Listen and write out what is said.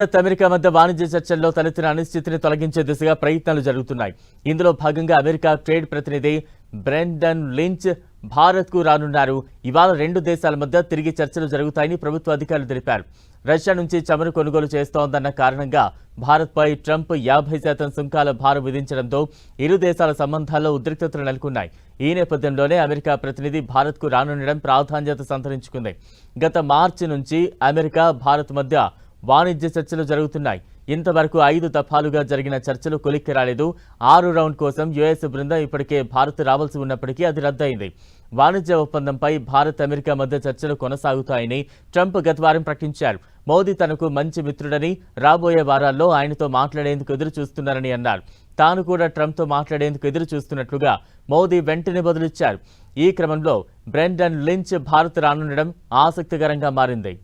Bharat America మధ్య వాణిజ్య చర్చల్లో తలెత్తిన అనిశ్చితిని తొలగించే దిశగా ప్రయత్నాలు జరుగుతున్నాయి. ఇందులో భాగంగా అమెరికా ట్రేడ్ ప్రతినిధి బ్రెండన్ లించ్ భారత్కు రానున్నారు. ఇవాళ రెండు దేశాల మధ్య తిరిగి చర్చలు జరుగుతాయని ప్రభుత్వ అధికారులు తెలిపారు. రష్యా నుంచి చమురు కొనుగోలు చేస్తోందన్న కారణంగా భారత్పై ట్రంప్ యాభై శాతం సుంకాల భారం విధించడంతో ఇరు దేశాల సంబంధాల్లో ఉద్రిక్తతలు నెలకొన్నాయి. ఈ నేపథ్యంలోనే అమెరికా ప్రతినిధి భారత్కు రానుండడం ప్రాధాన్యత సంతరించుకుంది. గత మార్చి నుంచి అమెరికా భారత్ మధ్య వాణిజ్య చర్చలు జరుగుతున్నాయి. ఇంతవరకు ఐదు దఫాలుగా జరిగిన చర్చలు కొలిక్కి రాలేదు. ఆరు రౌండ్ కోసం యుఎస్ బృందం ఇప్పటికే భారత్ రావాల్సి ఉన్నప్పటికీ అది రద్దయింది. వాణిజ్య ఒప్పందంపై భారత్ అమెరికా మధ్య చర్చలు కొనసాగుతాయని ట్రంప్ గత వారం ప్రకటించారు. మోదీ తనకు మంచి మిత్రుడని రాబోయే వారాల్లో ఆయనతో మాట్లాడేందుకు ఎదురు చూస్తున్నారని అన్నారు. తాను కూడా ట్రంప్తో మాట్లాడేందుకు ఎదురు చూస్తున్నట్లుగా మోదీ వెంటనే బదులిచ్చారు. ఈ క్రమంలో బ్రెండన్ లించ్ భారత్ రానుండడం ఆసక్తికరంగా మారింది.